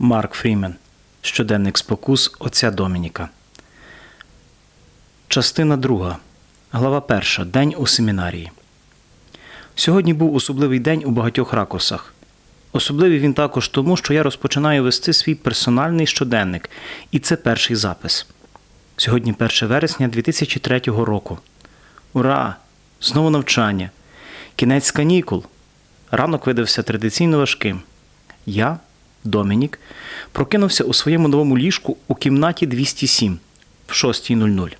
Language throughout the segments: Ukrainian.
Марк Фрімен. Щоденник спокус отця Домініка. Частина 2. Глава 1. День у семінарії. Сьогодні був особливий день у багатьох ракурсах. Особливий він також тому, що я розпочинаю вести свій персональний щоденник, і це перший запис. Сьогодні 1 вересня 2003 року. Ура! Знову навчання. Кінець канікул. Ранок видався традиційно важким. Я, Домінік, прокинувся у своєму новому ліжку у кімнаті 207 в 6.00.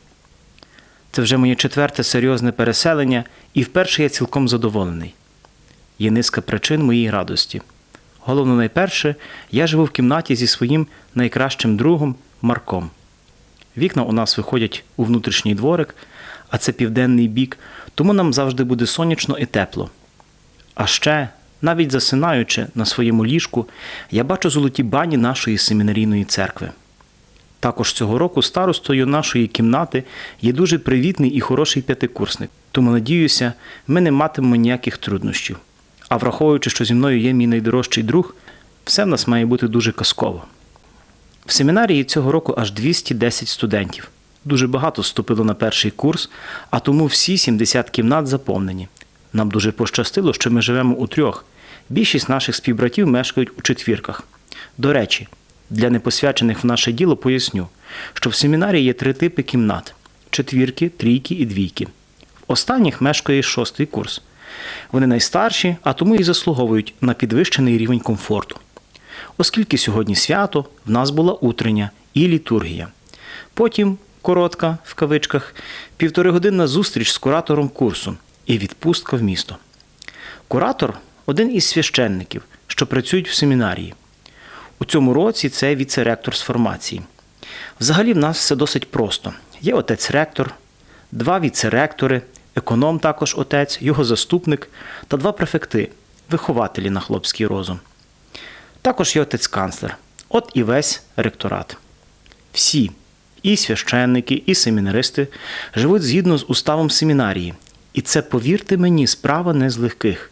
Це вже моє четверте серйозне переселення, і вперше я цілком задоволений. Є низка причин моїй радості. Головно, найперше, я живу в кімнаті зі своїм найкращим другом Марком. Вікна у нас виходять у внутрішній дворик, а це південний бік, тому нам завжди буде сонячно і тепло. А ще, навіть засинаючи на своєму ліжку, я бачу золоті бані нашої семінарійної церкви. Також цього року старостою нашої кімнати є дуже привітний і хороший п'ятикурсник, тому надіюся, ми не матимемо ніяких труднощів. А враховуючи, що зі мною є мій найдорожчий друг, все в нас має бути дуже казково. В семінарії цього року аж 210 студентів. Дуже багато вступило на перший курс, а тому всі 70 кімнат заповнені. Нам дуже пощастило, що ми живемо у трьох. Більшість наших співбратів мешкають у четвірках. До речі, для непосвячених в наше діло поясню, що в семінарії є три типи кімнат: четвірки, трійки і двійки. В останніх мешкає шостий курс. Вони найстарші, а тому і заслуговують на підвищений рівень комфорту. Оскільки сьогодні свято, в нас була утрення і літургія. Потім коротка, в кавичках, півторигодинна зустріч з куратором курсу і відпустка в місто. Куратор один із священників, що працюють в семінарії. У цьому році це віце-ректор з формації. Взагалі в нас все досить просто. Є отець-ректор, два віце-ректори, економ також отець, його заступник та два префекти, вихователі на хлопський розум. Також є отець-канцлер. От і весь ректорат. Всі, і священники, і семінаристи живуть згідно з уставом семінарії. І це, повірте мені, справа не з легких.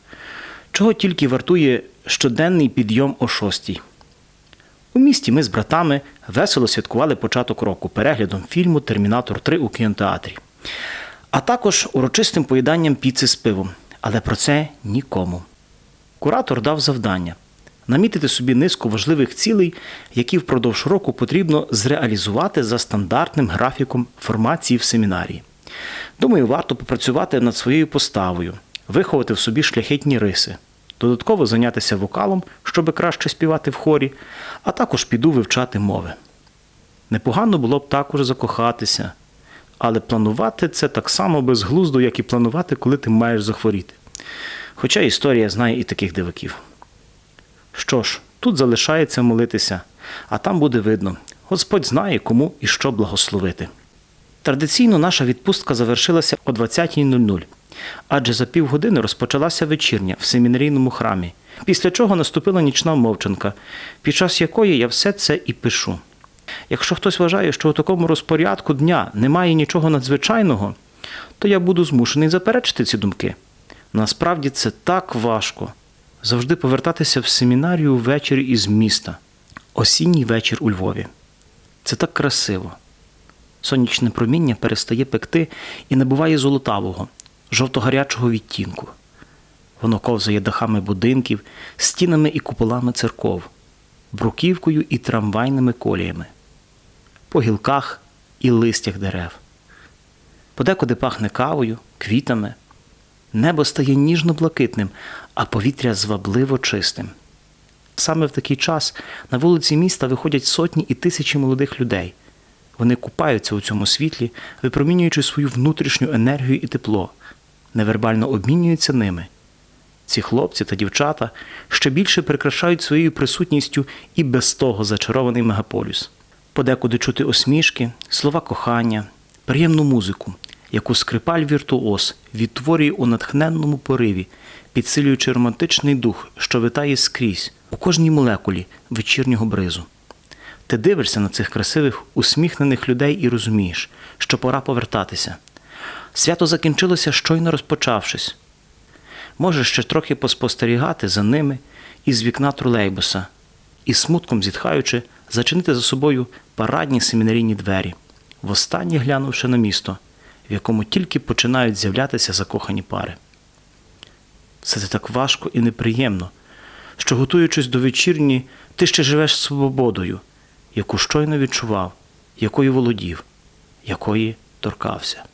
Чого тільки вартує щоденний підйом о шостій. У місті ми з братами весело святкували початок року переглядом фільму Термінатор 3 у кінотеатрі, а також урочистим поїданням піци з пивом. Але про це нікому. Куратор дав завдання намітити собі низку важливих цілей, які впродовж року потрібно зреалізувати за стандартним графіком формації в семінарії. Думаю, варто попрацювати над своєю поставою, виховати в собі шляхетні риси, додатково зайнятися вокалом, щоб краще співати в хорі, а також піду вивчати мови. Непогано було б також закохатися, але планувати це так само безглуздо, як і планувати, коли ти маєш захворіти. Хоча історія знає і таких диваків. Що ж, тут залишається молитися, а там буде видно. Господь знає, кому і що благословити. Традиційно наша відпустка завершилася о 20.00, адже за півгодини розпочалася вечірня в семінарійному храмі, після чого наступила нічна мовчанка, під час якої я все це і пишу. Якщо хтось вважає, що у такому розпорядку дня немає нічого надзвичайного, то я буду змушений заперечити ці думки. Насправді це так важко завжди повертатися в семінарію ввечері із міста. Осінній вечір у Львові. Це так красиво. Сонячне проміння перестає пекти і набуває золотавого, жовто-гарячого відтінку. Воно ковзає дахами будинків, стінами і куполами церков, бруківкою і трамвайними коліями, по гілках і листях дерев. Подекуди пахне кавою, квітами. Небо стає ніжно-блакитним, а повітря звабливо чистим. Саме в такий час на вулиці міста виходять сотні і тисячі молодих людей. Вони купаються у цьому світлі, випромінюючи свою внутрішню енергію і тепло, невербально обмінюються ними. Ці хлопці та дівчата ще більше прикрашають своєю присутністю і без того зачарований мегаполіс. Подекуди чути осмішки, слова кохання, приємну музику, яку скрипаль віртуоз відтворює у натхненному пориві, підсилюючи романтичний дух, що витає скрізь у кожній молекулі вечірнього бризу. Ти дивишся на цих красивих, усміхнених людей і розумієш, що пора повертатися. Свято закінчилося, щойно розпочавшись. Можеш ще трохи поспостерігати за ними із вікна тролейбуса і смутком зітхаючи, зачинити за собою парадні семінарійні двері, востаннє глянувши на місто, в якому тільки починають з'являтися закохані пари. Все це так важко і неприємно, що, готуючись до вечірні, ти ще живеш свободою, яку щойно відчував, якою володів, якої торкався.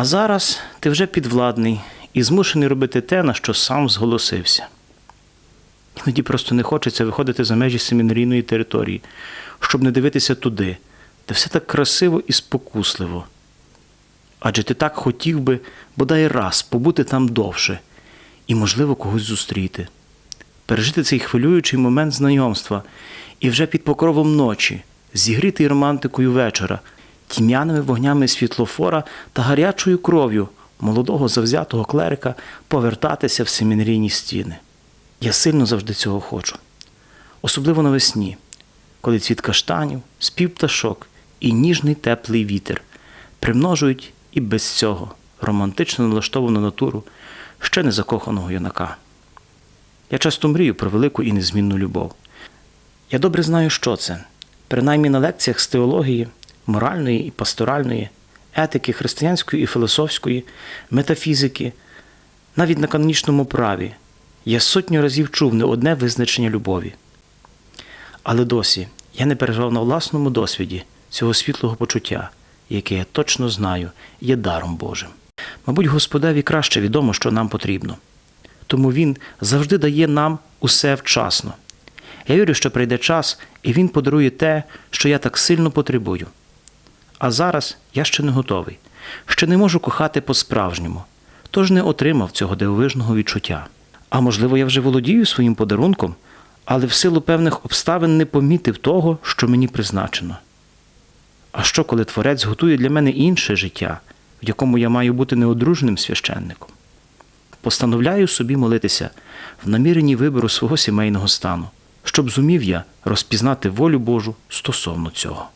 А зараз ти вже підвладний і змушений робити те, на що сам зголосився. Іноді просто не хочеться виходити за межі семінарійної території, щоб не дивитися туди, де все так красиво і спокусливо. Адже ти так хотів би бодай раз побути там довше і, можливо, когось зустріти, пережити цей хвилюючий момент знайомства і вже під покровом ночі, зігрітий романтикою вечора, тім'яними вогнями світлофора та гарячою кров'ю молодого завзятого клерика повертатися в семінарійні стіни. Я сильно завжди цього хочу. Особливо навесні, коли цвіт каштанів, спів пташок і ніжний теплий вітер примножують і без цього романтично налаштовану натуру ще не закоханого юнака. Я часто мрію про велику і незмінну любов. Я добре знаю, що це. Принаймні на лекціях з теології, моральної і пасторальної, етики, християнської і філософської, метафізики, навіть на канонічному праві я сотню разів чув не одне визначення любові. Але досі я не переживав на власному досвіді цього світлого почуття, яке я точно знаю, є даром Божим. Мабуть, Господеві краще відомо, що нам потрібно. Тому Він завжди дає нам усе вчасно. Я вірю, що прийде час, і Він подарує те, що я так сильно потребую. А зараз я ще не готовий, ще не можу кохати по-справжньому, тож не отримав цього дивовижного відчуття. А можливо, я вже володію своїм подарунком, але в силу певних обставин не помітив того, що мені призначено. А що, коли Творець готує для мене інше життя, в якому я маю бути неодружним священником? Постановляю собі молитися в наміренні вибору свого сімейного стану, щоб зумів я розпізнати волю Божу стосовно цього.